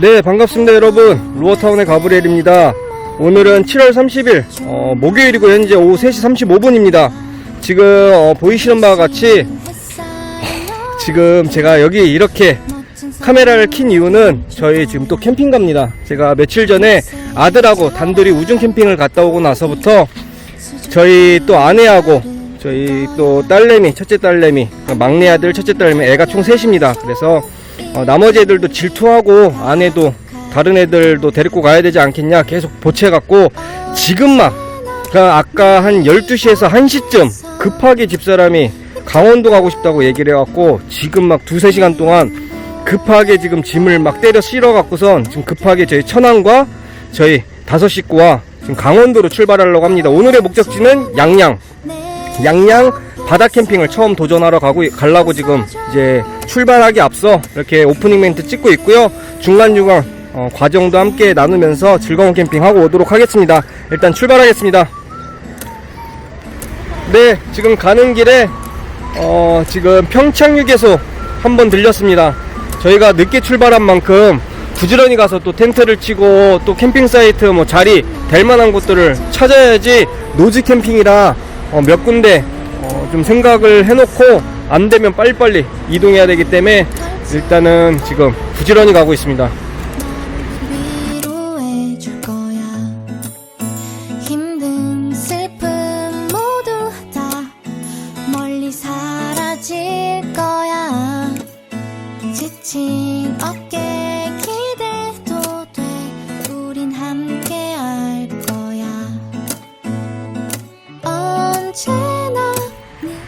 네 반갑습니다 여러분. 루어타운의 가브리엘입니다. 오늘은 7월 30일 어, 목요일이고 현재 오후 3시 35분입니다. 지금 어, 보이시는 바와 같이 지금 제가 여기 이렇게 카메라를 킨 이유는 저희 지금 또 캠핑 갑니다. 제가 며칠 전에 아들하고 단둘이 우중 캠핑을 갔다 오고 나서부터 저희 또 아내하고 저희 또 딸내미 첫째 딸내미 막내 아들 첫째 딸내미 애가 총 셋입니다. 그래서 어, 나머지 애들도 질투하고 아내도 다른 애들도 데리고 가야 되지 않겠냐 계속 보채갖고 지금 막 그러니까 아까 한 12시에서 1시쯤 급하게 집사람이 강원도 가고 싶다고 얘기를 해갖고 지금 막 두세 시간 동안 급하게 지금 짐을 막 때려 실어갖고선 지금 급하게 저희 천안과 저희 다섯 식구와 지금 강원도로 출발하려고 합니다. 오늘의 목적지는 양양. 양양 바다 캠핑을 처음 도전하러 가고 가려고 지금 이제 출발하기 앞서 이렇게 오프닝 멘트 찍고 있고요. 중간중간 어, 과정도 함께 나누면서 즐거운 캠핑하고 오도록 하겠습니다. 일단 출발하겠습니다. 네, 지금 가는 길에 어, 지금 평창휴게소 한번 들렸습니다. 저희가 늦게 출발한 만큼 부지런히 가서 또 텐트를 치고 또 캠핑 사이트 뭐 자리 될 만한 곳들을 찾아야지 노즈 캠핑이라 어, 몇 군데 어, 좀 생각을 해놓고 안 되면 빨리빨리 이동해야 되기 때문에 일단은 지금 부지런히 가고 있습니다.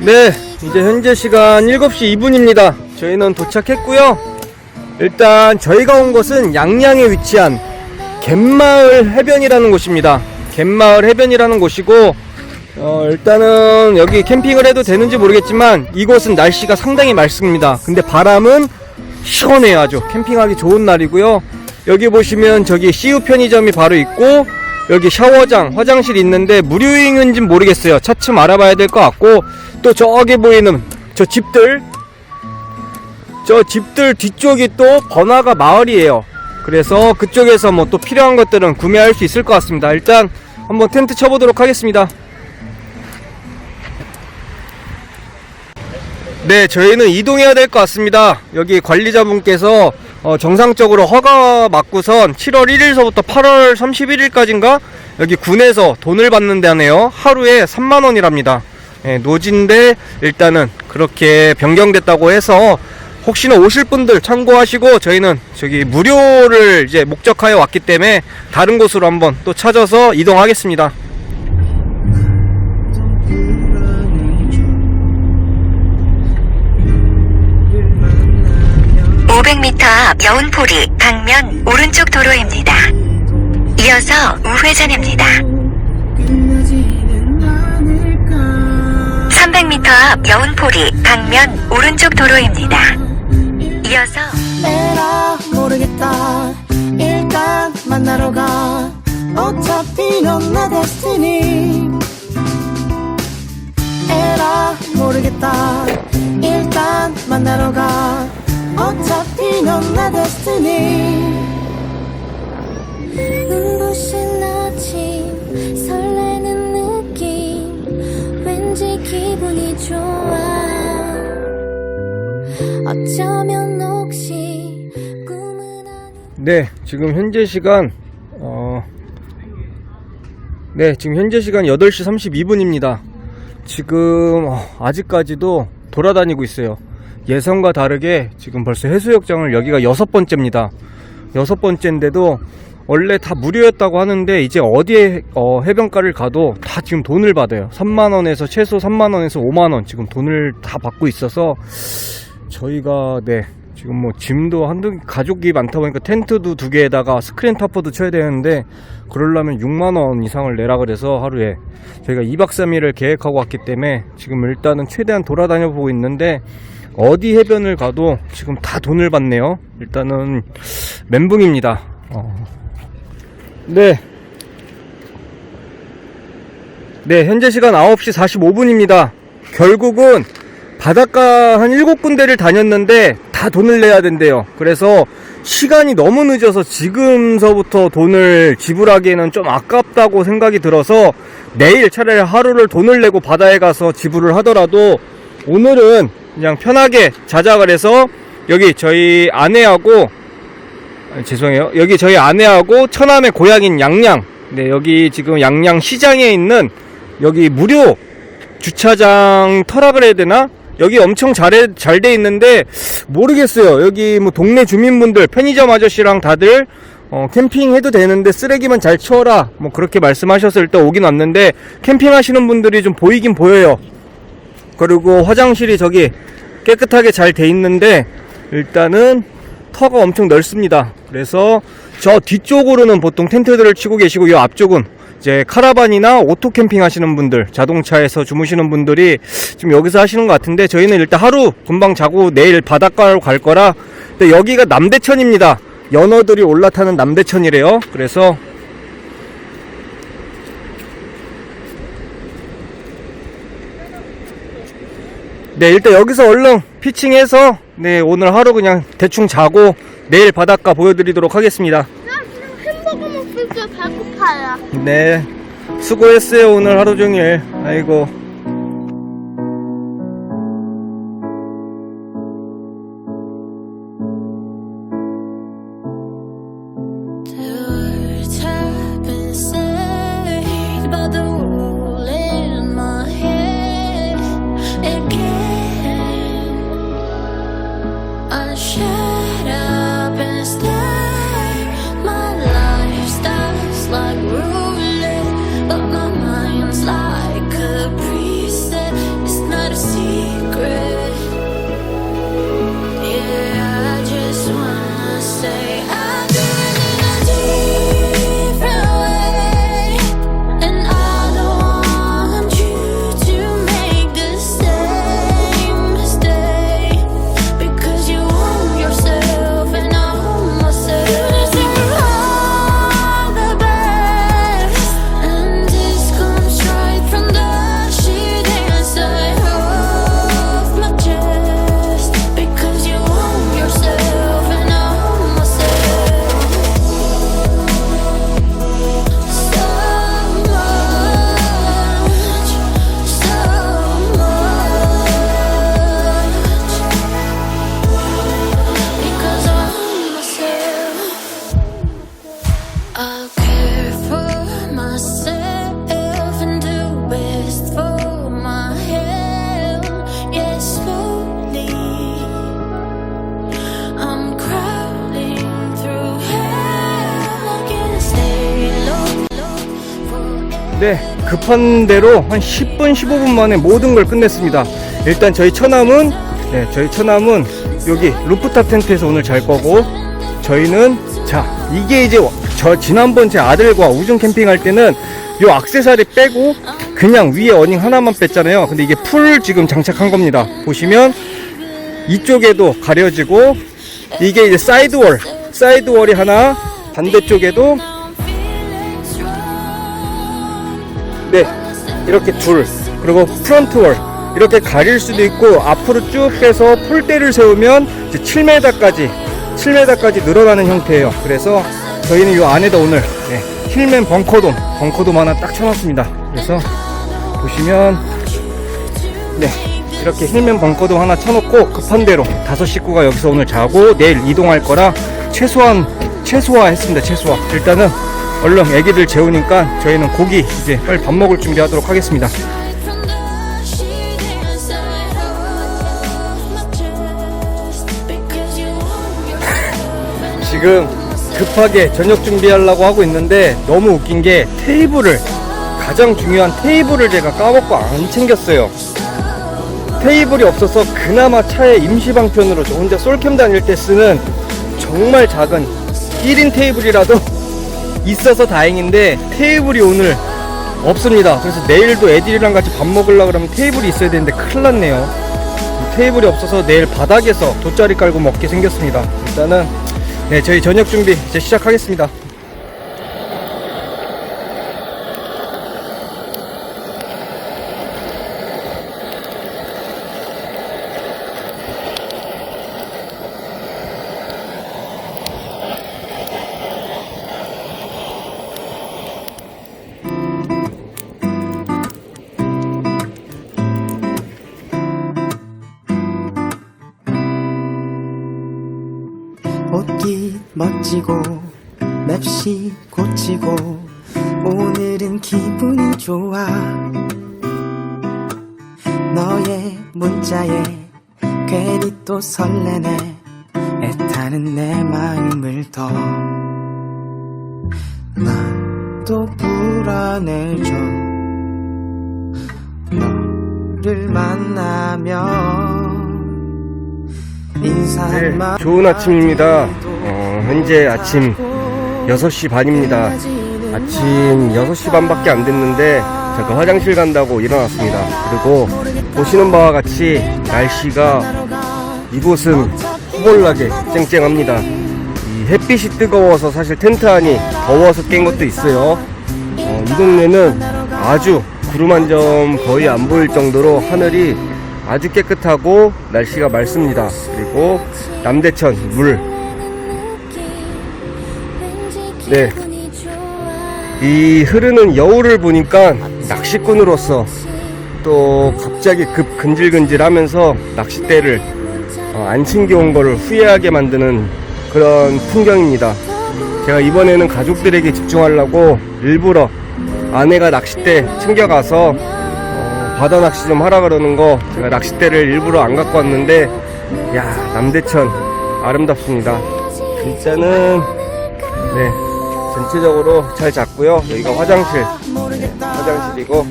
네, 이제 현재 시간 7시 2분입니다. 저희는 도착했고요. 일단 저희가 온 곳은 양양에 위치한 갯마을 해변이라는 곳입니다. 갯마을 해변이라는 곳이고 어, 일단은 여기 캠핑을 해도 되는지 모르겠지만 이곳은 날씨가 상당히 맑습니다. 근데 바람은 시원해요 아주 캠핑하기 좋은 날이고요. 여기 보시면 저기 CU 편의점이 바로 있고 여기 샤워장, 화장실 있는데 무료인지는 모르겠어요. 차츰 알아봐야 될 것 같고 또 저기 보이는 저 집들 저 집들 뒤쪽이 또 번화가 마을이에요. 그래서 그쪽에서 뭐 또 필요한 것들은 구매할 수 있을 것 같습니다. 일단 한번 텐트 쳐보도록 하겠습니다. 네, 저희는 이동해야 될 것 같습니다. 여기 관리자분께서 어, 정상적으로 허가 맞고선 7월 1일서부터 8월 31일까지인가 여기 군에서 돈을 받는다네요. 하루에 3만 원이랍니다. 예, 노진데 일단은 그렇게 변경됐다고 해서 혹시나 오실 분들 참고하시고 저희는 저기 무료를 이제 목적하여 왔기 때문에 다른 곳으로 한번 또 찾아서 이동하겠습니다. 500m 앞 여운포리 방면 오른쪽 도로입니다. 이어서 우회전입니다. 300m 앞 여운포리 방면 오른쪽 도로입니다. 이어서 에라 모르겠다. 일단 만나러 가. 어차피 넌나 데스티니. 에라 모르겠다. 일단 만나러 가. 어차피 넌나 데스티니 네, 지금 현재 시간 어 네, 지금 현재 시간 8시 32분입니다. 지금 어, 아직까지도 돌아다니고 있어요. 예상과 다르게 지금 벌써 해수욕장을 여기가 여섯 번째입니다. 여섯 번째인데도 원래 다 무료였다고 하는데 이제 어디에 어, 해변가를 가도 다 지금 돈을 받아요. 3만 원에서 최소 3만 원에서 5만 원 지금 돈을 다 받고 있어서 저희가 네 지금 뭐 짐도 한두 가족이 많다 보니까 텐트도 두 개에다가 스크린 타퍼도 쳐야 되는데 그러려면 6만 원 이상을 내라 그래서 하루에 저희가 2박 3일을 계획하고 왔기 때문에 지금 일단은 최대한 돌아다녀 보고 있는데 어디 해변을 가도 지금 다 돈을 받네요. 일단은 멘붕입니다. 어. 네. 네, 현재 시간 9시 45분입니다. 결국은 바닷가 한 7군데를 다녔는데 다 돈을 내야 된대요. 그래서 시간이 너무 늦어서 지금서부터 돈을 지불하기에는 좀 아깝다고 생각이 들어서 내일 차라리 하루를 돈을 내고 바다에 가서 지불을 하더라도 오늘은 그냥 편하게 자작을 해서 여기 저희 아내하고 아, 죄송해요. 여기 저희 아내하고 처남의 고향인 양양. 네, 여기 지금 양양 시장에 있는 여기 무료 주차장 터락을 해야 되나? 여기 엄청 잘해, 잘 돼 있는데, 모르겠어요. 여기 뭐 동네 주민분들, 편의점 아저씨랑 다들, 어, 캠핑 해도 되는데 쓰레기만 잘 치워라. 뭐 그렇게 말씀하셔서 일단 오긴 왔는데, 캠핑 하시는 분들이 좀 보이긴 보여요. 그리고 화장실이 저기 깨끗하게 잘 돼 있는데, 일단은 터가 엄청 넓습니다. 그래서 저 뒤쪽으로는 보통 텐트들을 치고 계시고, 이 앞쪽은 이제 카라반이나 오토 캠핑 하시는 분들, 자동차에서 주무시는 분들이 지금 여기서 하시는 것 같은데 저희는 일단 하루 금방 자고 내일 바닷가로 갈 거라 근데 여기가 남대천입니다. 연어들이 올라타는 남대천이래요. 그래서 네, 일단 여기서 얼른 피칭해서 네, 오늘 하루 그냥 대충 자고 내일 바닷가 보여드리도록 하겠습니다. 나 지금 햄버거 먹을 때 배고파요. 네. 수고했어요, 오늘 하루 종일. 아이고. 급한 대로 한 10분, 15분 만에 모든 걸 끝냈습니다. 일단 저희 처남은, 네, 저희 처남은 여기 루프탑 텐트에서 오늘 잘 거고, 저희는, 자, 이게 이제 저 지난번 제 아들과 우중 캠핑 할 때는 요 악세사리 빼고 그냥 위에 어닝 하나만 뺐잖아요. 근데 이게 풀 지금 장착한 겁니다. 보시면 이쪽에도 가려지고, 이게 이제 사이드월, 사이드월이 하나, 반대쪽에도 네 이렇게 둘 그리고 프런트월 이렇게 가릴 수도 있고 앞으로 쭉 빼서 폴대를 세우면 이제 7m까지 7m까지 늘어나는 형태예요. 그래서 저희는 이 안에다 오늘 네, 힐맨 벙커돔 벙커돔 하나 딱 쳐놨습니다. 그래서 보시면 네 이렇게 힐맨 벙커돔 하나 쳐놓고 급한 대로 다섯 식구가 여기서 오늘 자고 내일 이동할 거라 최소한 최소화 했습니다 최소화. 일단은 얼른 애기들 재우니까 저희는 고기 이제 빨리 밥 먹을 준비하도록 하겠습니다. 지금 급하게 저녁 준비하려고 하고 있는데 너무 웃긴 게 테이블을 가장 중요한 테이블을 제가 까먹고 안 챙겼어요. 테이블이 없어서 그나마 차에 임시방편으로 저 혼자 솔캠 다닐 때 쓰는 정말 작은 1인 테이블이라도 있어서 다행인데 테이블이 오늘 없습니다. 그래서 내일도 애들이랑 같이 밥 먹으려고 그러면 테이블이 있어야 되는데 큰일 났네요. 테이블이 없어서 내일 바닥에서 돗자리 깔고 먹게 생겼습니다. 일단은 네 저희 저녁 준비 이제 시작하겠습니다 멋지고 맵시 고치고 오늘은 기분이 좋아. 너의 문자에 괜히 또 설레네. 애타는 내 마음을 더. 나도 불안해져. 너를 만나면 네, 인사만 좋은 아침입니다. 어, 현재 아침 6시 반입니다. 아침 6시 반밖에 안 됐는데 잠깐 화장실 간다고 일어났습니다. 그리고 보시는 바와 같이 날씨가 이곳은 허벌나게 쨍쨍합니다. 이 햇빛이 뜨거워서 사실 텐트 안이 더워서 깬 것도 있어요. 어, 이 동네는 아주 구름 한 점 거의 안 보일 정도로 하늘이 아주 깨끗하고 날씨가 맑습니다. 그리고 남대천 물. 네. 이 흐르는 여울을 보니까 낚시꾼으로서 또 갑자기 급 근질근질 하면서 낚싯대를 어, 안 챙겨온 거를 후회하게 만드는 그런 풍경입니다. 제가 이번에는 가족들에게 집중하려고 일부러 아내가 낚싯대 챙겨가서 어, 바다 낚시 좀 하라 그러는 거 제가 낚싯대를 일부러 안 갖고 왔는데 야 남대천 아름답습니다. 진짜는 네 전체적으로 잘 잤고요. 여기가 화장실 네, 화장실이고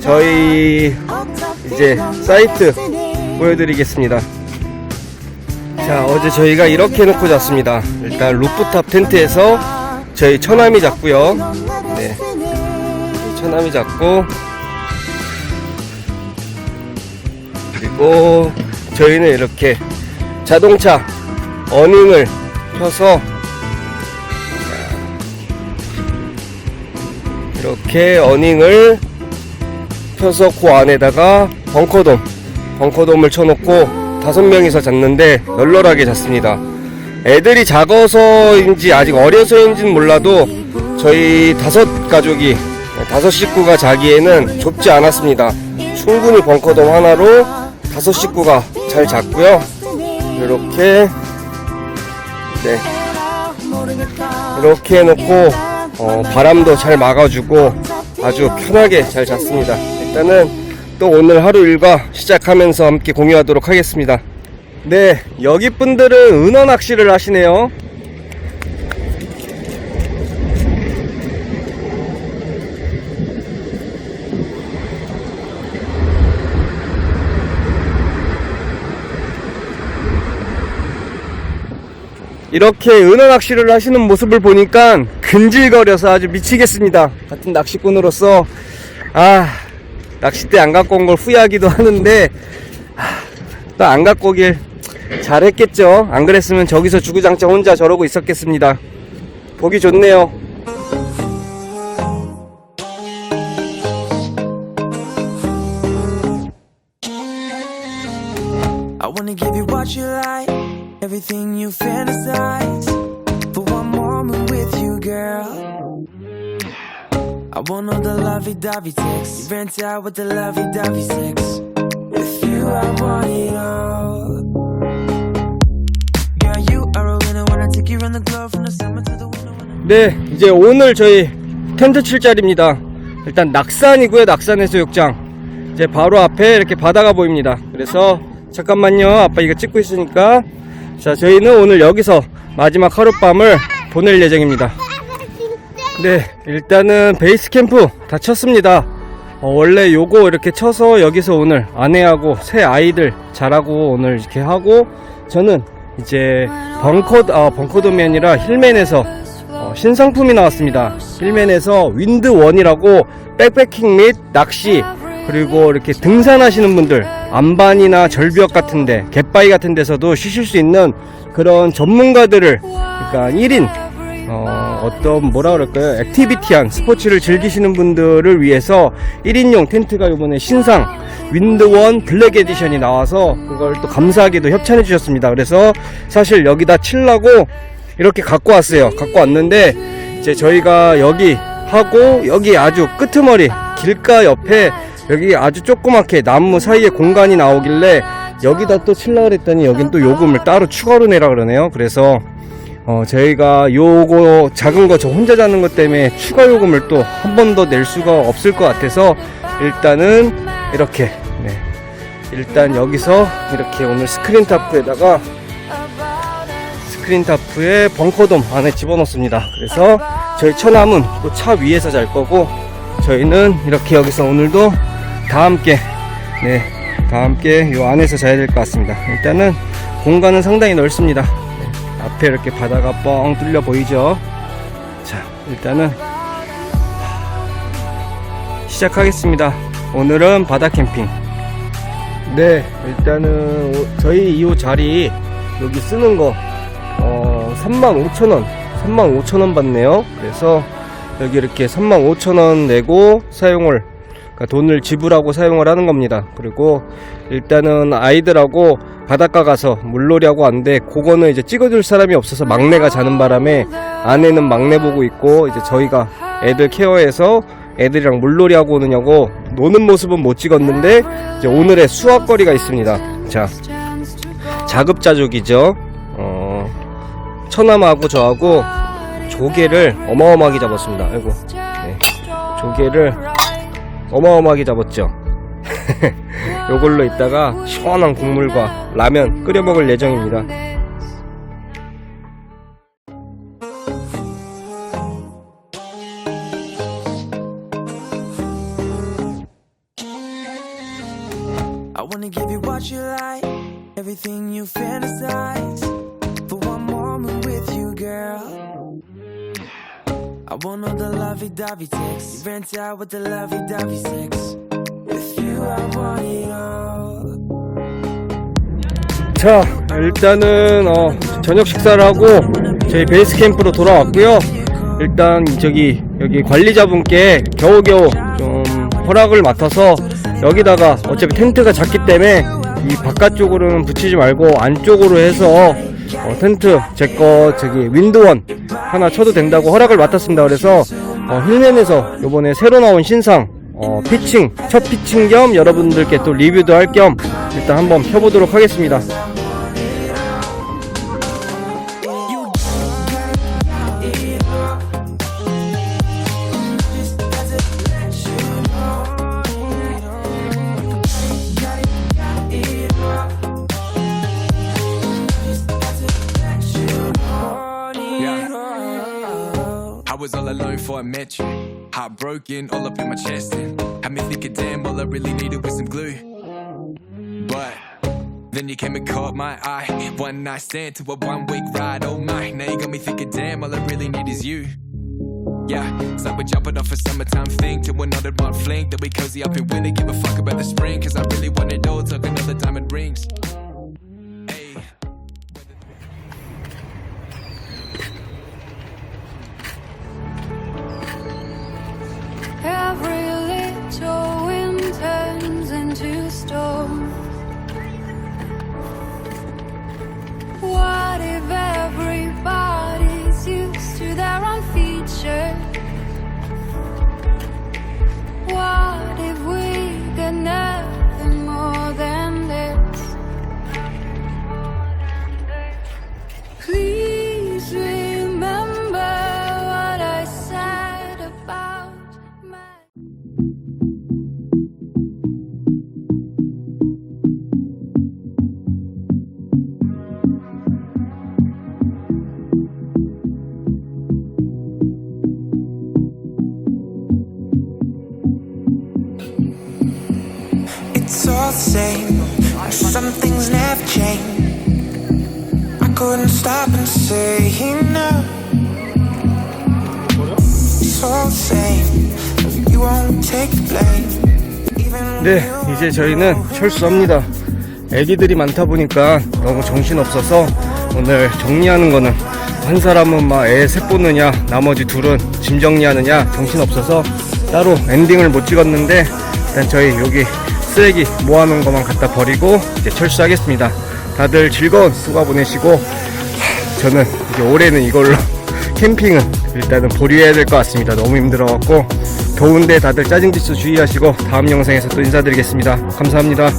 저희 이제 사이트 보여드리겠습니다. 자 어제 저희가 이렇게 놓고 잤습니다. 일단 루프탑 텐트에서 저희 처남이 잤고요. 네 처남이 잤고 그리고 저희는 이렇게 자동차 어닝을 펴서 이렇게 어닝을 펴서 그 안에다가 벙커돔 벙커돔을 쳐놓고 다섯 명이서 잤는데 널널하게 잤습니다. 애들이 작아서인지 아직 어려서인지는 몰라도 저희 다섯 가족이 다섯 식구가 자기에는 좁지 않았습니다. 충분히 벙커돔 하나로 다섯 식구가 잘 잤고요. 이렇게 네. 이렇게 해놓고 어, 바람도 잘 막아주고 아주 편하게 잘 잤습니다. 일단은 또 오늘 하루 일과 시작하면서 함께 공유하도록 하겠습니다. 네, 여기 분들은 은어 낚시를 하시네요. 이렇게 은어 낚시를 하시는 모습을 보니까 근질거려서 아주 미치겠습니다. 같은 낚시꾼으로서 아 낚싯대 안 갖고 온 걸 후회하기도 하는데 또안 갖고 오길 잘했겠죠. 안 그랬으면 저기서 주구장창 혼자 저러고 있었겠습니다. 보기 좋네요. Everything you fantasize. For one moment with you, girl. I want all the lovey dovey sex. You rent out with the lovey dovey sex. With you, I want it all. Girl, you are a winner when I take you around the globe from the summer to the winter. when I- 네, 이제 오늘 저희 텐트 칠 자리입니다. 일단 낙산이고요, 낙산 해수욕장. 이제 바로 앞에 이렇게 바다가 보입니다. 그래서 잠깐만요, 아빠 이거 찍고 있으니까. 자, 저희는 오늘 여기서 마지막 하룻밤을 보낼 예정입니다. 네, 일단은 베이스 캠프 다 쳤습니다. 어, 원래 요거 이렇게 쳐서 여기서 오늘 아내하고 새 아이들 자라고 오늘 이렇게 하고 저는 이제 벙커 아 벙커돔이 아니라 힐맨에서 어, 신상품이 나왔습니다. 힐맨에서 윈드원이라고 백패킹 및 낚시 그리고 이렇게 등산하시는 분들 안반이나 절벽 같은데 갯바위 같은 데서도 쉬실 수 있는 그런 전문가들을 그러니까 1인 어, 어떤 뭐라 그럴까요? 액티비티한 스포츠를 즐기시는 분들을 위해서 1인용 텐트가 이번에 신상 윈드원 블랙 에디션이 나와서 그걸 또 감사하게도 협찬해 주셨습니다. 그래서 사실 여기다 칠라고 이렇게 갖고 왔어요. 갖고 왔는데 이제 저희가 여기 하고 여기 아주 끄트머리 길가 옆에 여기 아주 조그맣게 나무 사이에 공간이 나오길래 여기다 또 칠라 그랬더니 여긴 또 요금을 따로 추가로 내라 그러네요. 그래서 어, 저희가 요거 작은 거 저 혼자 자는 것 때문에 추가 요금을 또 한 번 더 낼 수가 없을 것 같아서 일단은 이렇게 네. 일단 여기서 이렇게 오늘 스크린 타프에다가 스크린 타프에 벙커돔 안에 집어넣습니다. 그래서 저희 처남은 또 차 위에서 잘 거고 저희는 이렇게 여기서 오늘도 다 함께 네, 다 함께 요 안에서 자야 될 것 같습니다. 일단은 공간은 상당히 넓습니다. 네, 앞에 이렇게 바다가 뻥 뚫려 보이죠? 자, 일단은 시작하겠습니다. 오늘은 바다 캠핑. 네, 일단은 오- 저희 이 자리 여기 쓰는 거 어, 35,000원, 35,000원 받네요. 그래서 여기 이렇게 35,000원 내고 사용을 그러니까 돈을 지불하고 사용을 하는 겁니다. 그리고 일단은 아이들하고 바닷가 가서 물놀이 하고 왔는데 그거는 이제 찍어줄 사람이 없어서 막내가 자는 바람에 아내는 막내 보고 있고 이제 저희가 애들 케어해서 애들이랑 물놀이 하고 오느냐고 노는 모습은 못 찍었는데 이제 오늘의 수확거리가 있습니다. 자, 자급자족이죠. 어, 처남하고 저하고 조개를 어마어마하게 잡았습니다. 아이고, 네. 조개를 어마어마하게 잡았죠. 요걸로 이따가 시원한 국물과 라면 끓여 먹을 예정입니다. I want all the lovey-dovey sex. You rent out with the lovey-dovey sex. With you, I want it all. 자, 일단은 어, 저녁 식사를 하고 저희 베이스 캠프로 돌아왔고요. 일단 저기 여기 관리자분께 겨우겨우 좀 허락을 맡아서 여기다가 어차피 텐트가 작기 때문에 이 바깥쪽으로는 붙이지 말고 안쪽으로 해서 어, 텐트 제거 저기 윈드원 하나 쳐도 된다고 허락을 맡았습니다. 그래서 어, 힐맨에서 요번에 새로 나온 신상 어, 피칭 첫 피칭 겸 여러분들께 또 리뷰도 할 겸 일단 한번 펴보도록 하겠습니다. Heartbroken, all up in my chest, and had me thinking, damn, all I really needed was some glue. But then you came and caught my eye. One night stand to a one week ride, oh my. Now you got me thinking, damn, all I really need is you. Yeah, so we're jumping off a summertime thing to another one fling. Then we cozy up and really give a fuck about the spring. Cause I really want it all, took another diamond rings. 네, 이제 저희는 철수합니다. 애기들이 많다 보니까 너무 정신없어서 오늘 정리하는 거는 한 사람은 막 애 셋 보느냐, 나머지 둘은 짐 정리하느냐 정신없어서 따로 엔딩을 못 찍었는데 일단 저희 여기 쓰레기 모아놓은 것만 갖다 버리고 이제 철수하겠습니다. 다들 즐거운 휴가 보내시고 하, 저는 이제 올해는 이걸로 캠핑은 일단은 보류해야 될 것 같습니다. 너무 힘들어갖고 더운데 다들 짜증지수 주의하시고 다음 영상에서 또 인사드리겠습니다. 감사합니다.